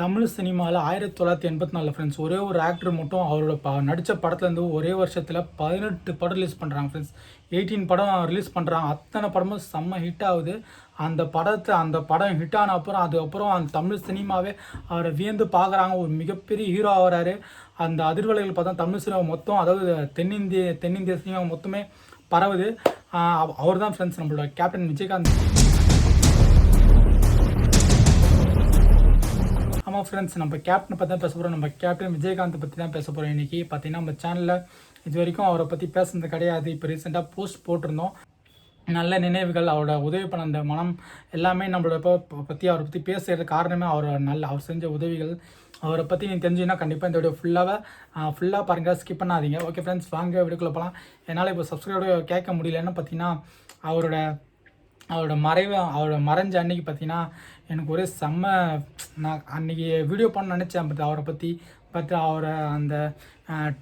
தமிழ் சினிமாவில் ஆயிரத்தி தொள்ளாயிரத்தி எண்பத்தி நாலில் ஃப்ரெண்ட்ஸ் ஒரே ஒரு ஆக்டர் மட்டும் அவரோட ப நடித்த படத்துலேருந்து ஒரே வருஷத்தில் பதினெட்டு படம் ரிலீஸ் பண்ணுறாங்க ஃப்ரெண்ட்ஸ் எயிட்டீன் படம் ரிலீஸ் பண்ணுறாங்க அத்தனை படமும் செம்ம ஹிட் ஆகுது. அந்த படத்தை அந்த படம் ஹிட் ஆன அப்புறம் அதுக்கப்புறம் அந்த தமிழ் சினிமாவே அவரை வியந்து பார்க்குறாங்க ஒரு மிகப்பெரிய ஹீரோ ஆகிறாரு. அந்த அதிர்வலைகள் பார்த்தா தமிழ் சினிமா மொத்தம் அதாவது தென்னிந்திய தென்னிந்திய சினிமா மொத்தமே பரவுது. அவர் தான் ஃப்ரெண்ட்ஸ் நம்மளோட கேப்டன் விஜயகாந்த். ஆமாம் ஃப்ரெண்ட்ஸ் நம்ம கேப்டனை பற்றி தான் பேச போகிறோம் நம்ம கேப்டன் விஜயகாந்த் பற்றி தான் பேச போகிறோம் இன்றைக்கி பார்த்தீங்கன்னா நம்ம சேனலில் இது வரைக்கும் அவரை பற்றி பேசுனது கிடையாது. இப்போ ரீசெண்டாக போஸ்ட் போட்டிருந்தோம். நல்ல நினைவுகள் அவரோட உதவி பண்ண அந்த மனம் எல்லாமே நம்மளோட இப்போ பற்றி அவரை பற்றி பேசுகிறது காரணமே அவர் நல்ல அவர் செஞ்ச உதவிகள். அவரை பற்றி நீங்கள் தெரிஞ்சுன்னா கண்டிப்பாக இந்த வீடியோ ஃபுல்லாக ஃபுல்லாக பாருங்கள் ஸ்கிப் பண்ணாதீங்க. ஓகே ஃப்ரெண்ட்ஸ் வாங்க வீடியோக்குள்ளே போகலாம் என்னால் இப்போ சப்ஸ்கிரைபர் கேட்க முடியலன்னு பார்த்தீங்கன்னா அவரோட அவரோட மறைவு அவரோட மறைஞ்ச அன்னைக்கு பார்த்தீங்கன்னா எனக்கு ஒரே செம்ம நான் அன்னைக்கு வீடியோ பண்ண நினச்சேன் பட் அவரை பற்றி பட் அவரை அந்த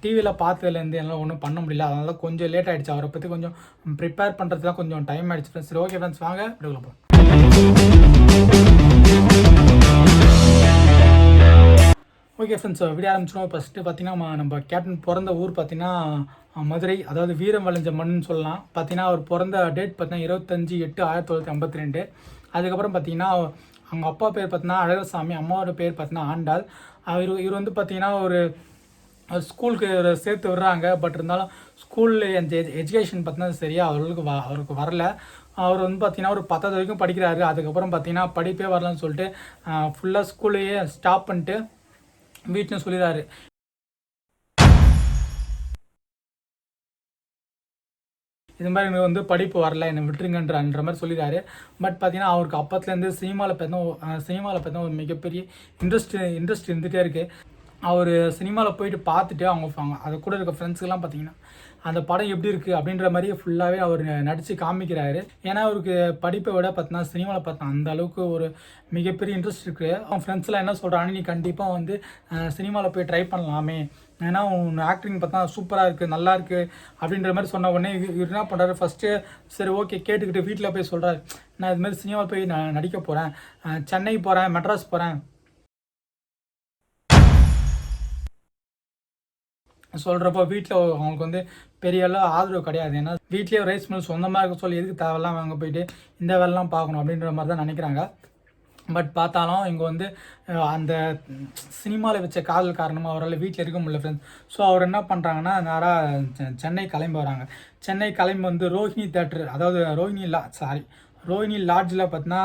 டிவியில் பார்த்ததுலேருந்து என்னால் ஒன்றும் பண்ண முடியல. அதனால கொஞ்சம் லேட் ஆகிடுச்சு அவரை பற்றி கொஞ்சம் ப்ரிப்பேர் பண்ணுறதுலாம் கொஞ்சம் டைம் ஆகிடுச்சு ஃப்ரெண்ட்ஸ் சரி ஓகே ஃப்ரெண்ட்ஸ் வாங்க விடுக்கலாம் ஓகே ஃப்ரெண்ட்ஸ் வீடியோ ஆரம்பிச்சிடும் ஃபஸ்ட்டு பார்த்தீங்கன்னா நம்ம கேப்டன் பிறந்த ஊர் பார்த்தீங்கன்னா மதுரை அதாவது வீரம் வளைஞ்ச மண்ணுன்னு சொல்லலாம். பார்த்தீங்கன்னா அவர் பிறந்த டேட் பார்த்தீங்கன்னா இருபத்தஞ்சி எட்டு ஆயிரத்தி தொள்ளாயிரத்தி ஐம்பத்தி ரெண்டு அதுக்கப்புறம் பார்த்தீங்கன்னா அவங்க அப்பா பேர் பார்த்தீங்கன்னா அழகர்சாமி அம்மாவோட பேர் பார்த்தீங்கன்னா ஆண்டாள். அவர் இவர் வந்து பார்த்தீங்கன்னா ஒரு ஸ்கூலுக்கு சேர்த்து விடுறாங்க. பட் இருந்தாலும் ஸ்கூலில் அந்த எஜுகேஷன் பார்த்தீங்கன்னா சரியாக அவர்களுக்கு வ அவருக்கு வரல. அவர் வந்து பார்த்தீங்கன்னா ஒரு பத்தாவது வரைக்கும் படிக்கிறாரு. அதுக்கப்புறம் பார்த்தீங்கன்னா படிப்பே வரலன்னு சொல்லிட்டு ஃபுல்லாக ஸ்கூல்லையே ஸ்டாப் பண்ணிட்டு வீட்டில் சொல்லிடுறாரு இது மாதிரி எனக்கு வந்து படிப்பு வரல என்னை விட்டுருங்கன்றன்ற மாதிரி சொல்லிடுறாரு பட் பார்த்தீங்கன்னா அவருக்கு அப்பத்துலேருந்து சினிமாவில் பார்த்தா சினிமாவில் பார்த்தா ஒரு மிகப்பெரிய இன்ட்ரெஸ்ட் இன்ட்ரெஸ்ட் இருந்துகிட்டே இருக்குது அவர் சினிமாவில் போயிட்டு பார்த்துட்டு அவங்க அதை கூட இருக்க ஃப்ரெண்ட்ஸ்க்கெல்லாம் பார்த்தீங்கன்னா அந்த படம் எப்படி இருக்குது அப்படின்ற மாதிரியே ஃபுல்லாகவே அவர் நடித்து காமிக்கிறாரு. ஏன்னா அவருக்கு படிப்பை விட பார்த்தீங்கன்னா சினிமாவில் பார்த்தா அந்த அளவுக்கு ஒரு மிகப்பெரிய இன்ட்ரெஸ்ட் இருக்குது அவன் ஃப்ரெண்ட்ஸ்லாம் என்ன சொல்கிறான்னு நீ கண்டிப்பாக வந்து சினிமாவில் போய் ட்ரை பண்ணலாமே. ஏன்னா உன் ஆக்டிங் பார்த்தா சூப்பராக இருக்குது நல்லா இருக்குது அப்படின்ற மாதிரி சொன்ன உடனே இவர் இவர் என்ன பண்ணுறாரு ஃபஸ்ட்டு சரி ஓகே கேட்டுக்கிட்டு வீட்டில் போய் சொல்கிறாரு நான் இது மாதிரி சினிமாவில் போய் நான் நடிக்க போகிறேன் சென்னை போகிறேன் மெட்ராஸ் போகிறேன் சொல்கிறப்போ வீட்டில் அவங்களுக்கு வந்து பெரிய அளவு ஆதரவு கிடையாது. ஏன்னா வீட்லேயே ரைஸ் மில் சொந்தமாக இருக்க சொல்லி எதுக்கு தேவையில்லாம் வாங்க போயிட்டு இந்த வேலைலாம் பார்க்கணும் அப்படின்ற மாதிரி தான் நினைக்கிறாங்க. பட் பார்த்தாலும் இங்கே வந்து அந்த சினிமாவில் வச்ச காதல் காரணமாக அவரால் வீட்டில் இருக்க முடியல ஃப்ரெண்ட்ஸ் ஸோ அவர் என்ன பண்ணுறாங்கன்னா நேராக சென்னை கிளம்பி வராங்க. சென்னை கிளம்பி வந்து ரோஹிணி தேட்டர் அதாவது ரோஹிணி லா சாரி ரோஹிணி லாட்ஜில் பார்த்தீங்கன்னா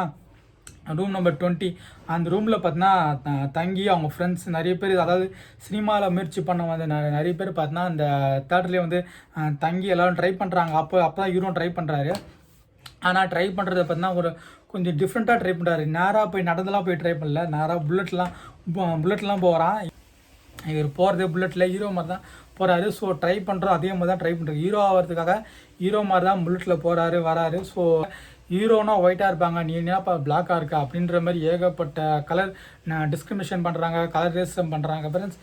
ரூம் நம்பர் டுவெண்ட்டி அந்த ரூமில் பார்த்தீங்கன்னா த- தங்கி அவங்க ஃப்ரெண்ட்ஸ் நிறைய பேர் அதாவது சினிமாவில் முயற்சி பண்ண வந்து நிறைய நிறைய பேர் பார்த்தீங்கன்னா அந்த தேட்டர்லேயே வந்து தங்கி எல்லோரும் ட்ரை பண்ணுறாங்க அப்போ அப்போ தான் ஹீரோ ட்ரை பண்ணுறாரு ஆனால் ட்ரை பண்ணுறத பார்த்தீங்கன்னா ஒரு கொஞ்சம் டிஃப்ரெண்ட்டாக ட்ரை பண்ணுறாரு நேராக போய் நடந்தெல்லாம் போய் ட்ரை பண்ணல. நேராக புல்லட்லாம் புல்லட்லாம் போகிறான் இவர் போகிறது புல்லட்டில் ஹீரோ மாதிரி தான் போகிறாரு ஸோ ட்ரை பண்ணுறோம் அதே மாதிரி தான் ட்ரை பண்ணுறாரு ஹீரோ ஆகிறதுக்காக ஹீரோ மாதிரி தான் புல்லட்டில் போகிறாரு வராரு. ஸோ ஹீரோனா ஒயிட்டாக இருப்பாங்க நீ என்னப்பா பிளாக்காக இருக்கா? அப்படின்ற மாதிரி ஏகப்பட்ட கலர் டிஸ்கிரிமினேஷன் பண்ணுறாங்க கலர் ரேசம் பண்ணுறாங்க ஃப்ரெண்ட்ஸ்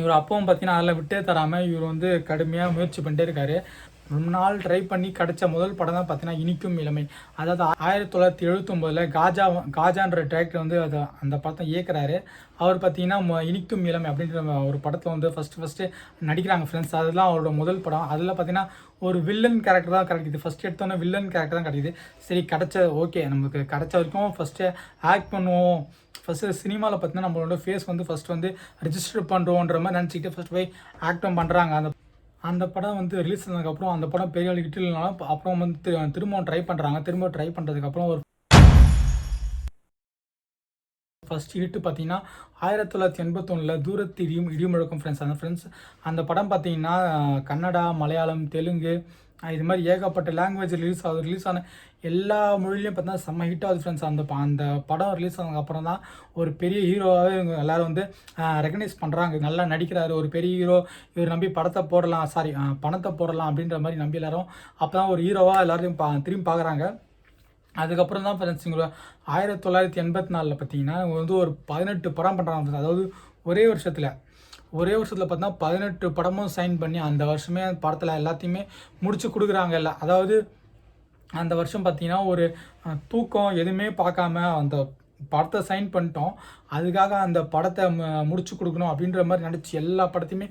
இவர் அப்பவும் பார்த்தீங்கன்னா அதில் விட்டே தராமல் இவர் வந்து கடுமையாக முயற்சி பண்ணிட்டே இருக்காரு. ரொம்ப நாள் ட்ரை பண்ணி கிடைச்ச முதல் படம் தான் பார்த்தீங்கன்னா இனிக்கும் இளமை. அதாவது ஆயிரத்தி தொள்ளாயிரத்தி எழுபத்தொம்போதில் காஜா காஜான்ற டேரக்டர் வந்து அதை அந்த படத்தை இயக்குறாரு. அவர் பார்த்தீங்கன்னா இனிக்கும் இளமை அப்படின்ற ஒரு படத்தில் வந்து ஃபஸ்ட்டு ஃபஸ்ட்டு நடிக்கிறாங்க ஃப்ரெண்ட்ஸ் அதெல்லாம் அவரோட முதல் படம். அதில் பார்த்தீங்கன்னா ஒரு வில்லன் கேரக்டர் தான் கிடைக்குது. ஃபஸ்ட் எடுத்தோன்னே வில்லன் கேரக்டர் தான் கிடைக்குது. சரி கிடச்ச ஓகே நமக்கு கிடைச்ச வரைக்கும் ஃபஸ்ட்டு ஆக்ட் பண்ணுவோம். ஃபஸ்ட்டு சினிமாவில் பார்த்தீங்கன்னா நம்மளோட ஃபேஸ் வந்து ஃபஸ்ட் வந்து ரிஜிஸ்டர் பண்ணுறோன்ற மாதிரி நினச்சிக்கிட்டு ஃபஸ்ட் போய் ஆக்டும் பண்ணுறாங்க அந்த அந்த படம் வந்து ரிலீஸ் ஆனதுக்கப்புறம் அந்த படம் பெரிய அளவு ஹிட் இல்லைனாலும் அப்புறம் வந்து திரும்பவும் ட்ரை பண்ணுறாங்க திரும்ப ட்ரை பண்ணுறதுக்கப்புறம் ஒரு ஃபஸ்ட் ஹிட் பார்த்தீங்கன்னா ஆயிரத்தி தொள்ளாயிரத்தி எண்பத்தொன்னில் தூரத்திரியும் இடியும் இடிமுழக்கம் ஃப்ரெண்ட்ஸ் அந்த ஃப்ரெண்ட்ஸ் அந்த படம் பார்த்தீங்கன்னா கன்னடா மலையாளம் தெலுங்கு இது மாதிரி ஏகப்பட்ட லாங்குவேஜ் ரிலீஸ் ஆகுது. ரிலீஸ் ஆன எல்லா மொழிலையும் பார்த்தீங்கன்னா செம்ம ஹிட் ஆகுது ஃப்ரெண்ட்ஸ் அந்த ப- அந்த படம் ரிலீஸ் ஆனதுக்கப்புறம் தான் ஒரு பெரிய ஹீரோவாகவே இவங்க எல்லோரும் வந்து ரெகனைஸ் பண்ணுறாங்க நல்லா நடிக்கிறாரு. ஒரு பெரிய ஹீரோ இவர் நம்பி படத்தை போடலாம். சாரி பணத்தை போடலாம் அப்படின்ற மாதிரி நம்பி எல்லாரும் அப்போ தான் ஒரு ஹீரோவாக எல்லாரையும் பா திரும்பி பார்க்குறாங்க. அதுக்கப்புறம் தான் ஃப்ரெண்ட்ஸ் ஆயிரத்தி தொள்ளாயிரத்தி எண்பத்தி நாலில் பார்த்தீங்கன்னா வந்து ஒரு பதினெட்டு படம் பண்ணுறாங்க அதாவது ஒரே வருஷத்தில். ஒரே வருஷத்தில் பார்த்தீங்கன்னா பதினெட்டு படமும் சைன் பண்ணி அந்த வருஷமே படத்தில் எல்லாத்தையுமே முடிச்சு கொடுக்குறாங்க இல்லை அதாவது அந்த வருஷம் பார்த்தீங்கன்னா ஒரு தூக்கம் எதுவுமே பார்க்காம அந்த படத்தை சைன் பண்ணிட்டோம். அதுக்காக அந்த படத்தை முடிச்சு கொடுக்கணும் அப்படின்ற மாதிரி நினச்சி எல்லா படத்தையுமே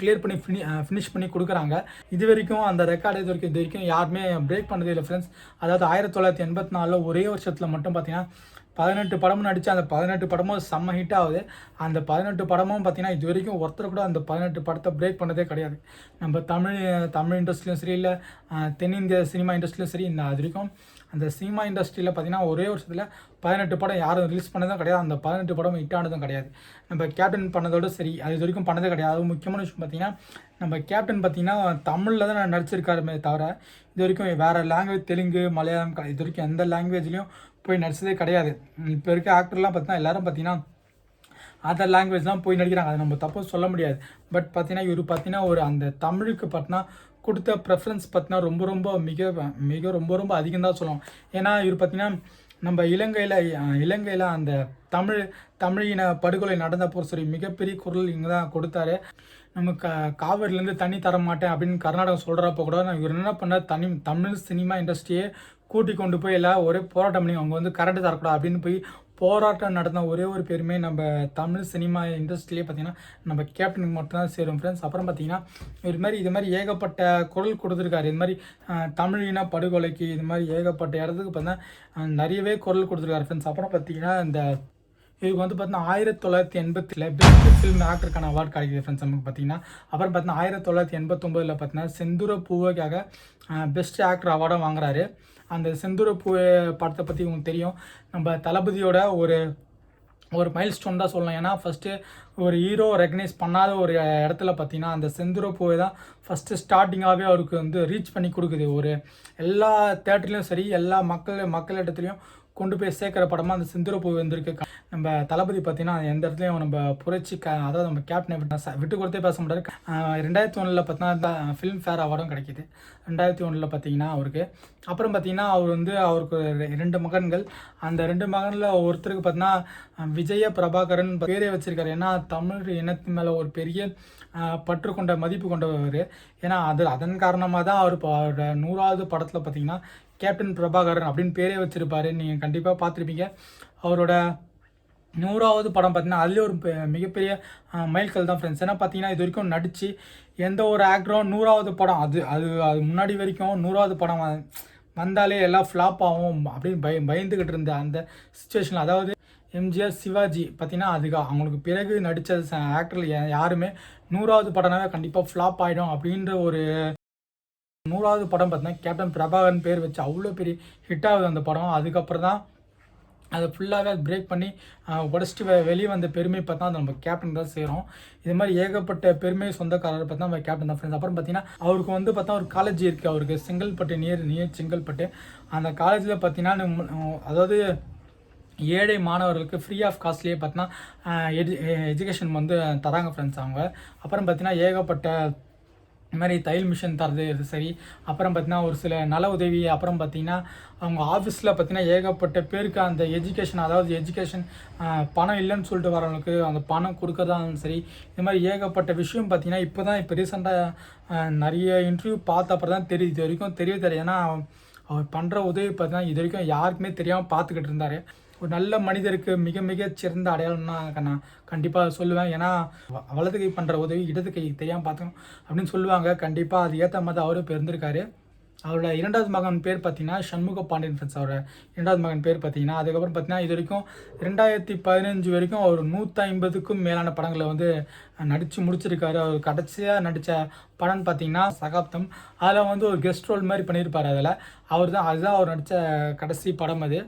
கிளியர் பண்ணி ஃபினி ஃபினிஷ் பண்ணி கொடுக்குறாங்க. இது வரைக்கும் அந்த ரெக்கார்டு இது வரைக்கும் இது வரைக்கும் யாருமே பிரேக் பண்ணதே இல்லை ஃப்ரெண்ட்ஸ் அதாவது ஆயிரத்தி தொள்ளாயிரத்தி எண்பத்தி நாலில் ஒரே வருஷத்தில் மட்டும் பார்த்தீங்கன்னா பதினெட்டு படமும் நடித்து அந்த பதினெட்டு படமும் செம்ம ஹிட் ஆகுது. அந்த பதினெட்டு படமும் பார்த்தீங்கன்னா இது வரைக்கும் ஒருத்தர் கூட அந்த பதினெட்டு படத்தை பிரேக் பண்ணதே கிடையாது. நம்ம தமிழ் தமிழ் இண்டஸ்ட்ரியிலும் சரி இல்லை தென்னிந்திய சினிமா இண்டஸ்ட்ரியிலும் சரி இந்த அது வரைக்கும் அந்த சினிமா இண்டஸ்ட்ரியில் பார்த்தீங்கன்னா ஒரே வருஷத்தில் பதினெட்டு படம் யாரும் ரிலீஸ் பண்ணதும் கிடையாது. அந்த பதினெட்டு படம் ஹிட் ஆனதும் கிடையாது. நம்ம கேப்டன் பண்ணதோட சரி அது இது வரைக்கும் பண்ணதே கிடையாது. அது முக்கியமான விஷயம் பார்த்தீங்கன்னா நம்ம கேப்டன் பார்த்தீங்கன்னா தமிழில் தான் நான் நடிச்சிருக்காருமே தவிர இது வரைக்கும் வேறு லாங்குவேஜ் தெலுங்கு மலையாளம் இது வரைக்கும் எந்த லாங்குவேஜ்லேயும் போய் நடிச்சதே கிடையாது. இப்போ இருக்க ஆக்டர்லாம் பார்த்தீங்கன்னா எல்லாரும் பார்த்தீங்கன்னா அதர் லாங்குவேஜ் தான் போய் நடிக்கிறாங்க. அதை நம்ம தப்பு சொல்ல முடியாது. பட் பார்த்தீங்கன்னா இவர் பார்த்தீங்கன்னா ஒரு அந்த தமிழுக்கு பார்த்தீங்கன்னா கொடுத்த ப்ரெஃபரன்ஸ் பார்த்தீங்கன்னா ரொம்ப ரொம்ப மிக மிக ரொம்ப ரொம்ப அதிகம் தான் சொல்லுவோம். ஏன்னா இவர் பார்த்தீங்கன்னா நம்ம இலங்கையில் இலங்கையில் அந்த தமிழ் தமிழின படுகொலை நடந்தப்போ சரி மிகப்பெரிய குரல் இங்கே தான் கொடுத்தாரு. நம்ம க காவிரிலேருந்து தண்ணி தர மாட்டேன் அப்படின்னு கர்நாடகம் சொல்கிறப்போ கூட நான் இவர் என்ன பண்ணார்? தனி தமிழ் சினிமா இண்டஸ்ட்ரியே கூட்டி கொண்டு போய் எல்லாம் ஒரே போராட்டம் பண்ணி அவங்க வந்து கரண்ட் தரக்கூடாது அப்படின்னு போய் போராட்டம் நடந்த ஒரே ஒரு பேருமே நம்ம தமிழ் சினிமா இண்டஸ்ட்ரியிலே பார்த்தீங்கன்னா நம்ம கேப்டனுக்கு மட்டும்தான் சேரும் ஃப்ரெண்ட்ஸ் அப்புறம் பார்த்திங்கன்னா இது மாதிரி இது மாதிரி ஏகப்பட்ட குரல் கொடுத்துருக்காரு. இது மாதிரி தமிழின படுகொலைக்கு இது மாதிரி ஏகப்பட்ட இடத்துக்கு பார்த்தீங்கன்னா நிறையவே குரல் கொடுத்துருக்காரு ஃப்ரெண்ட்ஸ் அப்புறம் பார்த்திங்கன்னா இந்த இதுக்கு வந்து பார்த்தீங்கன்னா ஆயிரத்தி தொள்ளாயிரத்தி எண்பத்தில் பெஸ்ட் ஃபிலிம் ஆக்டருக்கான அவார்டு கிடைக்குது ஃப்ரெண்ட்ஸ் நமக்கு பார்த்தீங்கன்னா. அப்புறம் பார்த்தீங்கன்னா ஆயிரத்தி தொள்ளாயிரத்தி எண்பத்தொம்போதில் பார்த்தீங்கன்னா செந்தூர பூவைக்காக பெஸ்ட் ஆக்டர் அவார்டும் வாங்குறாரு. அந்த செந்துர பூவை படத்தை பற்றி உங்களுக்கு தெரியும். நம்ம தளபதியோட ஒரு ஒரு மைல் ஸ்டோன் தான் சொல்லலாம் ஏன்னா ஃபஸ்ட்டு ஒரு ஹீரோ ரெக்னைஸ் பண்ணாத ஒரு இடத்துல பார்த்தீங்கன்னா அந்த செந்துர பூவை தான் ஃபஸ்ட்டு ஸ்டார்டிங்காகவே அவருக்கு வந்து ரீச் பண்ணி கொடுக்குது. ஒரு எல்லா தேட்டர்லேயும் சரி எல்லா மக்கள் மக்களிடத்துலையும் கொண்டு போய் சேர்க்குற படமாக அந்த சிந்துர பூ வந்திருக்கு. நம்ம தளபதி பார்த்தீங்கன்னா எந்த இடத்துலையும் நம்ம புரட்சி க அதாவது நம்ம கேப்டனை விட்டு விட்டு கொடுத்தே பேச முடியாது. ரெண்டாயிரத்தி ஒன்றில் பார்த்தீங்கன்னா ஃபிலிம் ஃபேர் அவார்டும் கிடைக்கிது. ரெண்டாயிரத்தி ஒன்றில் பார்த்தீங்கன்னா அவருக்கு. அப்புறம் பார்த்தீங்கன்னா அவர் வந்து அவருக்கு ரெ- ரெண்டு மகன்கள். அந்த ரெண்டு மகனில் ஒருத்தருக்கு பார்த்தீங்கன்னா விஜய பிரபாகரன் பேரே வச்சிருக்காரு. ஏன்னா தமிழ் இனத்து மேலே ஒரு பெரிய பற்று கொண்ட மதிப்பு கொண்டவர் ஏன்னா அது அதன் காரணமாக தான் அவர் இப்போ அவரோட நூறாவது படத்தில் பார்த்தீங்கன்னா கேப்டன் பிரபாகரன் அப்படின்னு பேரே வச்சுருப்பாரு. நீங்கள் கண்டிப்பாக பார்த்துருப்பீங்க. அவரோட நூறாவது படம் பார்த்தீங்கன்னா அதுலேயே ஒரு பெ- மிகப்பெரிய மைல்கல் தான் ஃப்ரெண்ட்ஸ் ஏன்னா பார்த்தீங்கன்னா இது வரைக்கும் நடித்து எந்த ஒரு ஆக்டரும் நூறாவது படம் அது அது அது முன்னாடி வரைக்கும் நூறாவது படம் வந்தாலே எல்லாம் ஃப்ளாப் ஆகும் அப்படின்னு பய பயந்துக்கிட்டு இருந்த அந்த சுச்சுவேஷனில் அதாவது எம்ஜிஆர் சிவாஜி பார்த்தீங்கன்னா அதுக்கு அவங்களுக்கு பிறகு நடித்த ஆக்டரில் யாருமே நூறாவது படம்னாவே கண்டிப்பாக ஃப்ளாப் ஆகிடும் அப்படின்ற ஒரு நூறாவது படம் பார்த்தீங்கன்னா கேப்டன் பிரபாகரன் பேர் வச்சு அவ்வளோ பெரிய ஹிட் ஆகுது அந்த படம். அதுக்கப்புறம் தான் அதை ஃபுல்லாகவே பிரேக் பண்ணி உடச்சிட்டு வெ வெளியே வந்த பெருமை பார்த்தா அது நம்ம கேப்டன் தான் சேரும். இது மாதிரி ஏகப்பட்ட பெருமை சொந்தக்காரர் பார்த்தா நம்ம கேப்டன் தான் ஃப்ரெண்ட்ஸ் அப்புறம் பார்த்தீங்கன்னா அவருக்கு வந்து பார்த்தா ஒரு காலேஜ் இருக்குது அவருக்கு செங்கல்பட்டு நியர் நியர் செங்கல்பட்டு. அந்த காலேஜில் பார்த்தீங்கன்னா அதாவது ஏழை மாணவர்களுக்கு ஃப்ரீ ஆஃப் காஸ்ட்லேயே பார்த்தீங்கன்னா எஜு எஜுகேஷன் வந்து தராங்க ஃப்ரெண்ட்ஸ் அவங்க. அப்புறம் பார்த்தீங்கன்னா ஏகப்பட்ட இது மாதிரி தையல் மிஷின் தரது இது சரி. அப்புறம் பார்த்தீங்கன்னா ஒரு சில நல உதவி அப்புறம் பார்த்தீங்கன்னா அவங்க ஆஃபீஸில் பார்த்தீங்கன்னா ஏகப்பட்ட பேருக்கு அந்த எஜுகேஷன் அதாவது எஜுகேஷன் பணம் இல்லைன்னு சொல்லிட்டு வரவங்களுக்கு அந்த பணம் கொடுக்கறதா இருந்தாலும் சரி இது மாதிரி ஏகப்பட்ட விஷயம் பார்த்தீங்கன்னா இப்போ தான் இப்போ ரீசெண்டாக நிறைய இன்டர்வியூ பார்த்த அப்புறம் தான் தெரியுது. இது வரைக்கும் தெரிய தெரியும் ஏன்னா அவர் பண்ணுற உதவி பார்த்தீங்கன்னா இது வரைக்கும் யாருக்குமே தெரியாமல் பார்த்துக்கிட்டு இருந்தார். ஒரு நல்ல மனிதருக்கு மிக மிக சிறந்த அடையாளம்னா நான் கண்டிப்பாக சொல்லுவேன். ஏன்னா வலது கை பண்ணுற உதவி இடது கை தெரியாமல் பார்த்துக்கணும் அப்படின்னு சொல்லுவாங்க. கண்டிப்பாக அது ஏற்ற மாதிரி அவரும் பிறந்திருக்காரு. அவரோட இரண்டாவது மகன் பேர் பார்த்தீங்கன்னா சண்முக பாண்டியன் ஃப்ரெண்ட்ஸ் அவரோட இரண்டாவது மகன் பேர் பார்த்தீங்கன்னா அதுக்கப்புறம் பார்த்தீங்கன்னா இது வரைக்கும் ரெண்டாயிரத்தி பதினஞ்சு வரைக்கும் அவர் நூற்றி ஐம்பதுக்கும் மேலான படங்களை வந்து நடித்து முடிச்சிருக்காரு. அவர் கடைசியாக நடித்த படம்னு பார்த்தீங்கன்னா சகாப்தம். அதில் வந்து ஒரு கெஸ்ட் ரோல் மாதிரி பண்ணியிருப்பார் அதில். அவர் தான் அதுதான் அவர் நடித்த கடைசி படம் அது.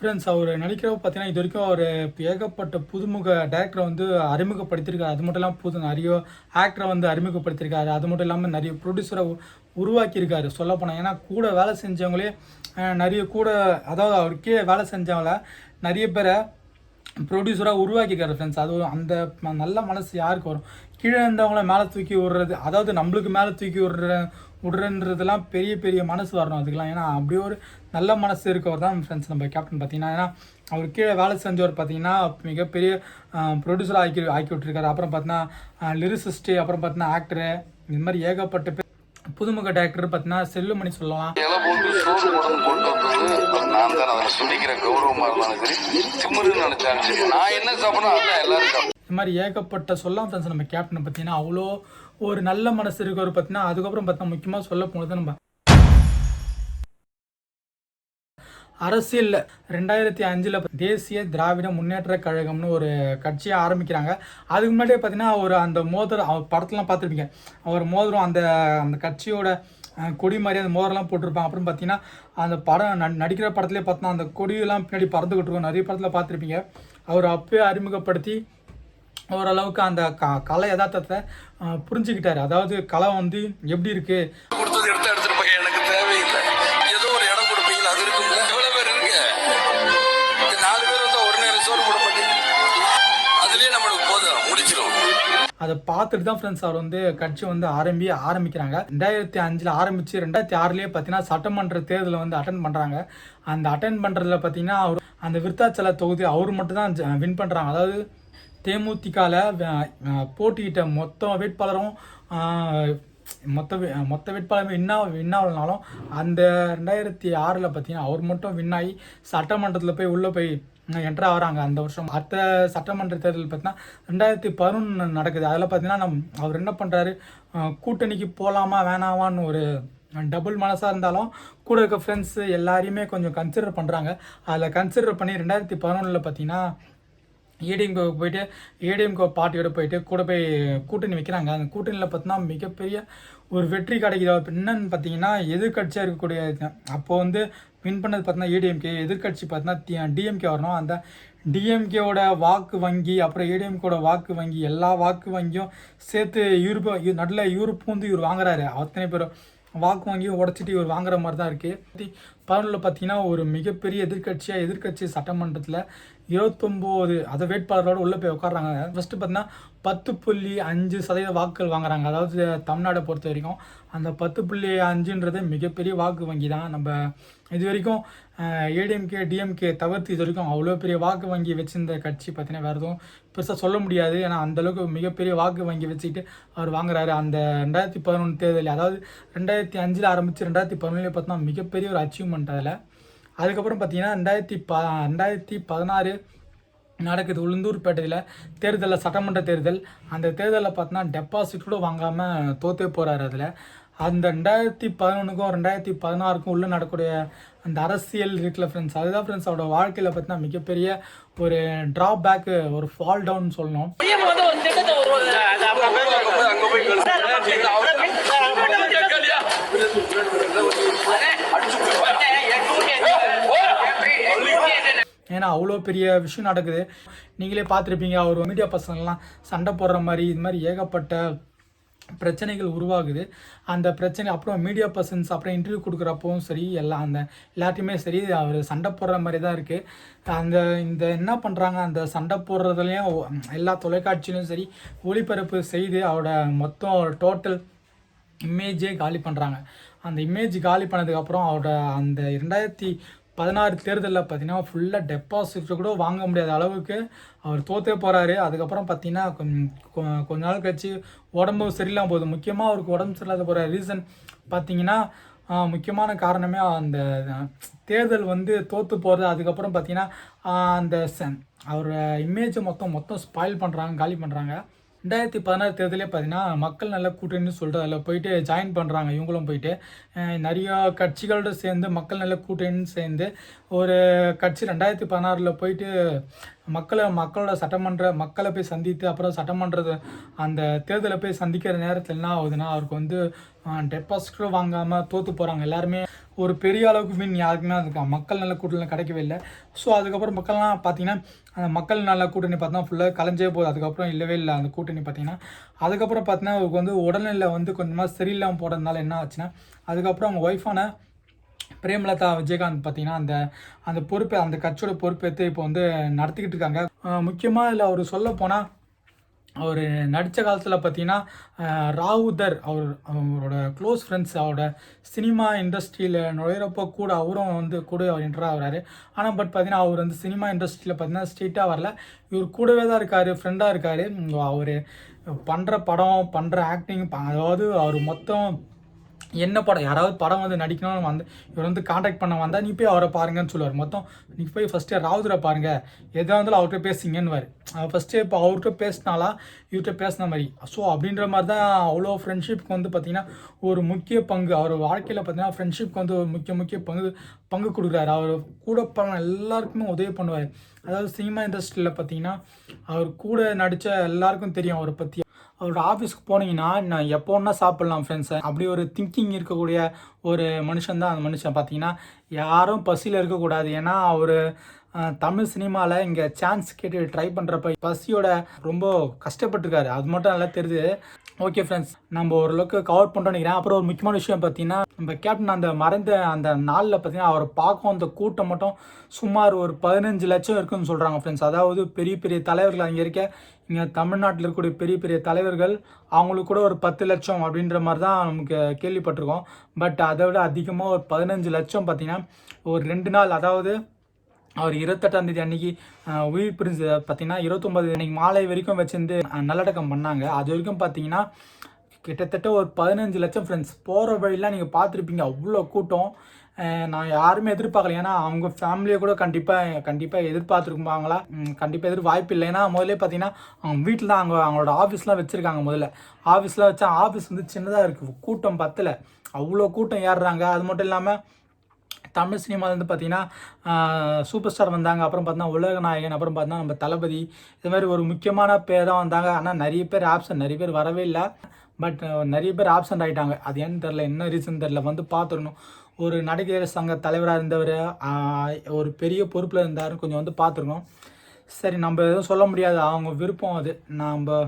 ஃப்ரெண்ட்ஸ் அவர் நடிக்கிறப்ப பார்த்தீங்கன்னா இது வரைக்கும் அவர் ஏகப்பட்ட புதுமுக டேரக்டரை வந்து அறிமுகப்படுத்தியிருக்காரு. அது மட்டும் இல்லாமல் புது நிறைய ஆக்டரை வந்து அறிமுகப்படுத்தியிருக்காரு. அது மட்டும் இல்லாமல் நிறைய ப்ரொடியூசரை உருவாக்கியிருக்காரு. சொல்லப்போனால் ஏன்னா கூட வேலை செஞ்சவங்களே நிறைய கூட அதாவது அவர் கீழே வேலை செஞ்சவங்கள நிறைய பேரை ப்ரொடியூசராக உருவாக்கிக்காரு ஃப்ரெண்ட்ஸ் அது அந்த ம- நல்ல மனசு யாருக்கு வரும்? கீழே இருந்தவங்கள மேலே தூக்கி விடுறது அதாவது நம்மளுக்கு மேலே தூக்கி விடுற விடுறன்றதுலாம் பெரிய பெரிய மனசு வரணும் அதுக்கெலாம் ஏன்னா அப்படி ஒரு நல்ல மனசு இருக்கவர் தான் ஃப்ரெண்ட்ஸ் நம்ம கேப்டன் பார்த்தீங்கன்னா ஏன்னா அவர் கீழே வேலை செஞ்சவர் பார்த்தீங்கன்னா மிகப்பெரிய ப்ரொடியூசராக ஆக்கி ஆக்கி விட்டுருக்காரு. அப்புறம் பார்த்தீங்கன்னா லிரிசிஸ்ட்டு அப்புறம் பார்த்தீங்கன்னா ஆக்டரு இந்த மாதிரி ஏகப்பட்ட பேர் புதுமுக டேரக்டர் பார்த்தீங்கன்னா செல்லுமணி சொல்லலாம். நான் தான் அதில் சொல்லிக்கிற கௌரவமா இருந்தாலும் சரி திமுருன்னு நினைச்சாலும் சரி. நான் என்ன சாப்பிடணும் அதான் எல்லாரும் சாப்பிடணும். இந்த மாதிரி ஏகப்பட்ட சொல்லலாம் ஃப்ரெண்ட்ஸ் நம்ம கேப்டனை பார்த்தீங்கன்னா அவ்வளோ ஒரு நல்ல மனசு இருக்கவர் பார்த்தீங்கன்னா அதுக்கப்புறம் பார்த்தா முக்கியமாக சொல்ல போனது நம்ம அரசியலில் ரெண்டாயிரத்தி அஞ்சில் தேசிய திராவிட முன்னேற்ற கழகம்னு ஒரு கட்சியை ஆரம்பிக்கிறாங்க. அதுக்கு முன்னாடியே பார்த்தீங்கன்னா ஒரு அந்த மோதிரம் அவர் படத்துலாம் பார்த்துருப்பீங்க. அவர் மோதிரம் அந்த அந்த கட்சியோட கொடி மாதிரி அந்த மோதிரம்லாம் போட்டிருப்பாங்க. அப்புறம் பார்த்தீங்கன்னா அந்த படம் ந- நடிக்கிற படத்துலேயே பார்த்தோன்னா அந்த கொடியெல்லாம் பின்னாடி பறந்துக்கிட்டு இருக்கும். நிறைய படத்தில் பார்த்துருப்பீங்க. அவர் அப்போயே அறிமுகப்படுத்தி ஓரளவுக்கு அந்த க கலை யதார்த்தத்தை புரிஞ்சுக்கிட்டாரு. அதாவது கலை வந்து எப்படி இருக்குது கொடுத்தது எடுத்து எடுத்துட்டு போய் எனக்கு தேவையில்லை. ஏதோ ஒரு இடம் கொடுப்பீங்களா? அது பேர் இருக்கு இந்த நாலு பேர் வந்து ஒரு நேரம் சோறு போட மாட்டேங்க. அதுலயே நம்மளுக்கு போதும். முடிச்சிடும் அதை பார்த்துட்டு தான் ஃப்ரெண்ட்ஸ் அவர் வந்து கட்சி வந்து ஆரம்பி ஆரம்பிக்கிறாங்க. ரெண்டாயிரத்தி அஞ்சில் ஆரம்பித்து ரெண்டாயிரத்தி ஆறுலேயே பார்த்தீங்கன்னா சட்டமன்ற தேர்தலை வந்து அட்டன் பண்ணுறாங்க அந்த அட்டன் பண்ணுறதுல பார்த்தீங்கன்னா அவர் அந்த விருத்தாச்சல தொகுதி அவர் மட்டும் தான் வின் பண்ணுறாங்க அதாவது தேமுதிகவில் போட்டியிட்ட மொத்த வேட்பாளரும் மொத்த வே- மொத்த வேட்பாளருமே வின்னா வின்னாகலனாலும் அந்த ரெண்டாயிரத்தி ஆறில் பார்த்தீங்கன்னா அவர் மட்டும் வின் ஆகி சட்டமன்றத்தில் போய் உள்ளே போய் என்ட்ரு ஆகிறாங்க அந்த வருஷம். அடுத்த சட்டமன்ற தேர்தல் பார்த்தீங்கன்னா ரெண்டாயிரத்தி பதினொன்று நடக்குது. அதில் பார்த்தீங்கன்னா நம் அவர் என்ன பண்ணுறாரு கூட்டணிக்கு போகலாமா வேணாமான்னு ஒரு டபுள் மனசாக இருந்தாலும் கூட இருக்க ஃப்ரெண்ட்ஸு எல்லாரையுமே கொஞ்சம் கன்சிடர் பண்ணுறாங்க அதில் கன்சிடர் பண்ணி ரெண்டாயிரத்தி பதினொன்றில் பார்த்தீங்கன்னா ஏடிஎம்கோவுக்கு போயிட்டு ஏடிஎம்கோ பார்ட்டியோட போயிட்டு கூட போய் கூட்டணி வைக்கிறாங்க. அந்த கூட்டணியில் பார்த்தீங்கன்னா மிகப்பெரிய ஒரு வெற்றி கிடைக்கிற என்னன்னு பார்த்தீங்கன்னா எதிர்கட்சியாக இருக்கக்கூடிய அப்போது வந்து வின் பண்ணது பார்த்தீங்கன்னா ஏடிஎம்கே எதிர்கட்சி பார்த்தீங்கன்னா டிஎம்கே வரணும். அந்த டிஎம்கேவோட வாக்கு வங்கி அப்புறம் ஏடிஎம்கோட வாக்கு வங்கி எல்லா வாக்கு வங்கியும் சேர்த்து யூரோப் நல்ல யூரோப் வந்து இவர் வாங்குறாரு. அத்தனை பேரும் வாக்கு வாங்கியும் உடச்சிட்டு இவர் வாங்குற மாதிரி தான் இருக்குது பதினொன்றில் பார்த்தீங்கன்னா ஒரு மிகப்பெரிய எதிர்க்கட்சியாக எதிர்க்கட்சி சட்டமன்றத்தில் இருபத்தொம்போது அதை வேட்பாளரோட உள்ளே போய் உட்காடுறாங்க ஃபஸ்ட்டு பார்த்தீங்கன்னா பத்து புள்ளி அஞ்சு சதவீத வாக்குகள் வாங்குறாங்க. அதாவது தமிழ்நாடை பொறுத்த வரைக்கும் அந்த பத்து புள்ளி அஞ்சுன்றது மிகப்பெரிய வாக்கு வங்கி தான். நம்ம இது வரைக்கும் ஏடிஎம்கே டிஎம்கே தவிர்த்து இது வரைக்கும் அவ்வளோ பெரிய வாக்கு வங்கி வச்சிருந்த கட்சி பார்த்தீங்கன்னா வேறு எதுவும் பெருசாக சொல்ல முடியாது. ஏன்னா அந்தளவுக்கு மிகப்பெரிய வாக்கு வங்கி வச்சுக்கிட்டு அவர் வாங்குறாரு. அந்த ரெண்டாயிரத்தி பதினொன்று தேர்தலில் அதாவது ரெண்டாயிரத்தி அஞ்சில் ஆரம்பித்து ரெண்டாயிரத்தி பதினொன்றில் பார்த்தோன்னா மிகப்பெரிய ஒரு அச்சீவ்மெண்ட் அதில். அதுக்கப்புறம் பார்த்தீங்கன்னா ரெண்டாயிரத்தி ப ரெண்டாயிரத்தி பதினாறு நடக்குது உளுந்தூர்பேட்டையில் தேர்தலில் சட்டமன்ற தேர்தல். அந்த தேர்தலில் பார்த்தோன்னா டெபாசிட் கூட வாங்காமல் தோத்தே போகிறாரு அதில். அந்த ரெண்டாயிரத்தி பதினொன்றுக்கும் ரெண்டாயிரத்தி பதினாறுக்கும் உள்ளே நடக்கக்கூடிய அந்த அரசியல் இருக்குல்ல ஃப்ரெண்ட்ஸ் அதுதான் ஃப்ரெண்ட்ஸ் அவரோட வாழ்க்கையில் பார்த்தீங்கன்னா மிகப்பெரிய ஒரு ட்ராப் பேக்கு ஒரு ஃபால் டவுன் சொல்லணும். அங்க போய் ஏன்னா அவ்வளோ பெரிய விஷயம் நடக்குது. நீங்களே பார்த்துருப்பீங்க அவர் மீடியா பர்சன்லாம் சண்டை போடுற மாதிரி இது மாதிரி ஏகப்பட்ட பிரச்சனைகள் உருவாகுது. அந்த பிரச்சனை அப்புறம் மீடியா பர்சன்ஸ் அப்புறம் இன்டர்வியூ கொடுக்குறப்பவும் சரி எல்லாம் அந்த எல்லாத்தையுமே சரி அவர் சண்டை போடுற மாதிரி தான் இருக்குது அந்த இந்த என்ன பண்ணுறாங்க அந்த சண்டை போடுறதுலையும் எல்லா தொலைக்காட்சியிலும் சரி ஒளிபரப்பு செய்து அவரோட மொத்தம் டோட்டல் இமேஜே காலி பண்ணுறாங்க அந்த இமேஜ் காலி பண்ணதுக்கப்புறம் அவரோட அந்த ரெண்டாயிரத்தி பதினாறு தேர்தலில் பார்த்தீங்கன்னா ஃபுல்லாக டெபாசிட் கூட வாங்க முடியாத அளவுக்கு அவர் தோத்தே போகிறாரு அதுக்கப்புறம் பார்த்தீங்கன்னா கொஞ்சம் கொஞ்ச நாள் கழிச்சு உடம்பு சரியில்லாம போகுது. முக்கியமாக அவருக்கு உடம்பு சரியில்லாத போகிற ரீசன் பார்த்தீங்கன்னா முக்கியமான காரணமே அந்த தேர்தல் வந்து தோற்று போகிறது அதுக்கப்புறம் பார்த்தீங்கன்னா அந்த ச- அவரோட இமேஜை மொத்தம் மொத்தம் ஸ்பாயில் பண்ணுறாங்க காலி பண்ணுறாங்க ரெண்டாயிரத்தி பதினாறு தேர்தலே பார்த்தீங்கன்னா மக்கள் நல்ல கூட்டணின்னு சொல்லிட்டு அதில் போயிட்டு ஜாயின் பண்ணுறாங்க இவங்களும் போயிட்டு நிறையா கட்சிகளோட சேர்ந்து மக்கள் நல்ல கூட்டணின்னு சேர்ந்து ஒரு கட்சி ரெண்டாயிரத்தி பதினாறில் போயிட்டு மக்களை மக்களோட சட்டமன்ற மக்களை போய் சந்தித்து அப்புறம் சட்டமன்ற அந்த தேர்தலை போய் சந்திக்கிற நேரத்தில் என்ன ஆகுதுன்னா அவருக்கு வந்து டெபாசிட்டும் வாங்காமல் தோற்று போகிறாங்க எல்லாருமே ஒரு பெரிய அளவுக்கு வின் யாருக்குமே அதுக்கு மக்கள் நல்ல கூட்டணி கிடைக்கவே இல்லை. ஸோ அதுக்கப்புறம் மக்கள்லாம் பார்த்தீங்கன்னா அந்த மக்கள் நல்ல கூட்டணி பார்த்தா ஃபுல்லாக கலைஞ்சே போகுது. அதுக்கப்புறம் இல்லவே இல்லை அந்த கூட்டணி பார்த்தீங்கன்னா. அதுக்கப்புறம் பார்த்தீங்கன்னா அவருக்கு வந்து உடல்நிலை வந்து கொஞ்சமாக சரியில்லாமல் போடுறதுனால என்ன ஆச்சுன்னா அதுக்கப்புறம் அவங்க ஒய்ஃபான பிரேமலதா விஜயகாந்த் பார்த்தீங்கன்னா அந்த அந்த பொறுப்பை அந்த கட்சியோட பொறுப்பேற்று இப்போ வந்து நடத்திக்கிட்டு இருக்காங்க. முக்கியமாக இதில் அவர் சொல்ல போனால் அவர் நடித்த காலத்தில் பார்த்தீங்கன்னா ராவுதர் அவர் அவரோட க்ளோஸ் ஃப்ரெண்ட்ஸ் அவரோட சினிமா இண்டஸ்ட்ரியில் நுழையிறப்போ கூட அவரும் வந்து கூட அவர் என்டர் ஆகிறாரு ஆனால் பட் பார்த்தீங்கன்னா அவர் வந்து சினிமா இண்டஸ்ட்ரியில் பார்த்தீங்கன்னா ஸ்ட்ரெயிட்டாக வரல. இவர் கூடவே தான் இருக்கார் ஃப்ரெண்டாக இருக்கார். அவர் பண்ணுற படம் பண்ணுற ஆக்டிங் அதாவது அவர் மொத்தம் என்ன படம்? யாராவது படம் வந்து நடிக்கணும்னு வந்து இவர் வந்து காண்டாக்ட் பண்ண வந்தால் நீ போய் அவரை பாருங்கன்னு சொல்லுவார். மொத்தம் நீ போய் ஃபஸ்ட்டு ராவுதரை பாருங்கள் எதாக இருந்தாலும் அவர்கிட்ட பேசுங்கன்னு ஃபஸ்ட்டு இப்போ அவர்கிட்ட பேசினாலா இவர்கிட்ட பேசின மாதிரி. ஸோ அப்படின்ற மாதிரி தான் அவ்வளோ ஃப்ரெண்ட்ஷிப்க்கு வந்து பார்த்திங்கன்னா ஒரு முக்கிய பங்கு. அவர் வாழ்க்கையில் பார்த்தீங்கன்னா ஃப்ரெண்ட்ஷிப்க்கு வந்து ஒரு முக்கிய முக்கிய பங்கு பங்கு கொடுக்குறாரு. அவர் கூட பண்ண எல்லாருக்குமே உதவி பண்ணுவார். அதாவது சினிமா இண்டஸ்ட்ரியில் பார்த்தீங்கன்னா அவர் கூட நடித்த எல்லாருக்கும் தெரியும் அவரை பற்றி அவரோட ஆஃபீஸ்க்கு போனீங்கன்னா நான் எப்போ ஒன்றா சாப்பிட்லாம் ஃப்ரெண்ட்ஸை அப்படி ஒரு திங்கிங் இருக்கக்கூடிய ஒரு மனுஷன் தான் அந்த மனுஷன். பார்த்தீங்கன்னா யாரும் பசியில் இருக்கக்கூடாது. ஏன்னா அவர் தமிழ் சினிமாவில் இங்கே சான்ஸ் கேட்டு ட்ரை பண்ணுறப்ப பசியோட ரொம்ப கஷ்டப்பட்டிருக்காரு. அது மட்டும் நல்லா தெரியுது. ஓகே ஃப்ரெண்ட்ஸ் நம்ம ஓரளவுக்கு கவர் பண்ணுறோம் நினைக்கிறேன். அப்புறம் ஒரு முக்கியமான விஷயம் பார்த்தீங்கன்னா நம்ம கேப்டன் அந்த மறைந்த அந்த நாளில் பார்த்தீங்கன்னா அவரை பார்க்கும் அந்த கூட்டம் மட்டும் சுமார் ஒரு பதினஞ்சு லட்சம் இருக்குன்னு சொல்கிறாங்க ஃப்ரெண்ட்ஸ் அதாவது பெரிய பெரிய தலைவர்கள் அங்கே இருக்க இங்கே தமிழ்நாட்டில் இருக்கக்கூடிய பெரிய பெரிய தலைவர்கள் அவங்களுக்கு கூட ஒரு பத்து லட்சம் அப்படின்ற மாதிரி தான் நமக்கு கேள்விப்பட்டிருக்கோம். பட் அதை விட அதிகமாக ஒரு பதினஞ்சு லட்சம் பார்த்தீங்கன்னா ஒரு ரெண்டு நாள் அதாவது அவர் இருபத்தெட்டாம் தேதி அன்னைக்கு உயிர் பிரிஞ்சு பார்த்தீங்கன்னா இருபத்தொம்பது அன்னைக்கு மாலை வரைக்கும் வச்சிருந்து நல்லடக்கம் பண்ணாங்க. அது வரைக்கும் பார்த்தீங்கன்னா கிட்டத்தட்ட ஒரு பதினஞ்சு லட்சம் ஃப்ரெண்ட்ஸ் போகிற வழியெலாம் நீங்கள் பார்த்துருப்பீங்க அவ்வளோ கூட்டம். நான் யாருமே எதிர்பார்க்கல. ஏன்னா அவங்க ஃபேமிலியை கூட கண்டிப்பாக கண்டிப்பாக எதிர்பார்த்துருப்பாங்களா கண்டிப்பாக எதிர் வாய்ப்பு இல்லை. ஏன்னா முதல்ல பார்த்தீங்கன்னா அவங்க வீட்டில் தான் அவங்க அவங்களோட ஆஃபீஸ்லாம் வச்சுருக்காங்க முதல்ல. ஆஃபீஸ்லாம் வச்சா ஆஃபீஸ் வந்து சின்னதாக இருக்குது கூட்டம் பத்தல. அவ்வளோ கூட்டம் ஏறுறாங்க. அது மட்டும் இல்லாமல் தமிழ் சினிமாவில் வந்து பார்த்திங்கன்னா சூப்பர் ஸ்டார் வந்தாங்க. அப்புறம் பார்த்தீங்கன்னா உலக நாயகன் அப்புறம் பார்த்தீங்கன்னா நம்ம தளபதி. இது மாதிரி ஒரு முக்கியமான பேர் தான் வந்தாங்க. ஆனால் நிறைய பேர் ஆப்ஷன் நிறைய பேர் வரவே இல்லை. பட் நிறைய பேர் ஆப்சண்ட் ஆகிட்டாங்க அது ஏன்னு தெரில என்ன ரீசன் தெரில வந்து பார்த்துருணும் ஒரு நடிகர் சங்க தலைவராக இருந்தவர் ஒரு பெரிய பொறுப்பில் இருந்தாருன்னு கொஞ்சம் வந்து பார்த்துருக்கோம் சரி நம்ம எதுவும் சொல்ல முடியாது. அவங்க விருப்பம் அது. நம்ம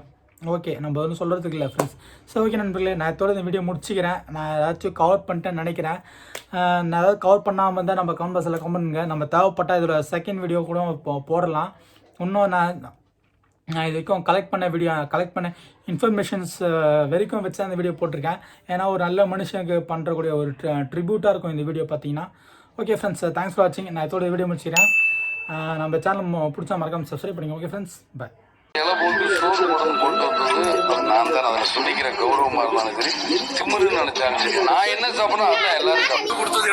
ஓகே நம்ம ஒன்றும் சொல்கிறதுக்கு இல்லை ஃப்ரெண்ட்ஸ் ஸோ ஓகே நண்பர்களே நான் இதோட இந்த வீடியோ முடிச்சுக்கிறேன். நான் ஏதாச்சும் கவர் பண்ணிட்டேன்னு நினைக்கிறேன். நான் ஏதாவது கவர் பண்ணாமல் இருந்தால் நம்ம கமெண்ட் பாக்ஸில் கமெண்ட் பண்ணுங்க. நம்ம தேவைப்பட்டால் இதோட செகண்ட் வீடியோ கூட இப்போ போடலாம். இன்னும் நான் நான் இது வரைக்கும் கலெக்ட் பண்ண வீடியோ கலெக்ட் பண்ண இன்ஃபர்மேஷன்ஸ் வரைக்கும் வச்சு அந்த வீடியோ போட்டிருக்கேன். ஏன்னா ஒரு நல்ல மனுஷனுக்கு பண்ணுறக்கூடிய ஒரு ட்ரிபியூட்டாக இருக்கும் இந்த வீடியோ பார்த்தீங்கன்னா. ஓகே ஃப்ரெண்ட்ஸ் தேங்க்ஸ் ஃபார் வாட்சிங் நான் இதோட வீடியோ முடிச்சிக்கிறேன். நம்ம சேனல் பிடிச்சா மறக்காம சப்ஸ்கிரைப் பண்ணிங்க ஓகே ஃப்ரெண்ட்ஸ் பை இலை போட்டு சோறு உடம்பு கொண்டு வந்தது. அது நான் தான் அதில் சொல்லிக்கிற கௌரவமாக இருந்தாலும் சரி திமிருன்னு நினைச்சாலும் சரி. நான் என்ன சாப்பிடணும் அதான் எல்லாரும் சாப்பிட்டு கொடுத்தது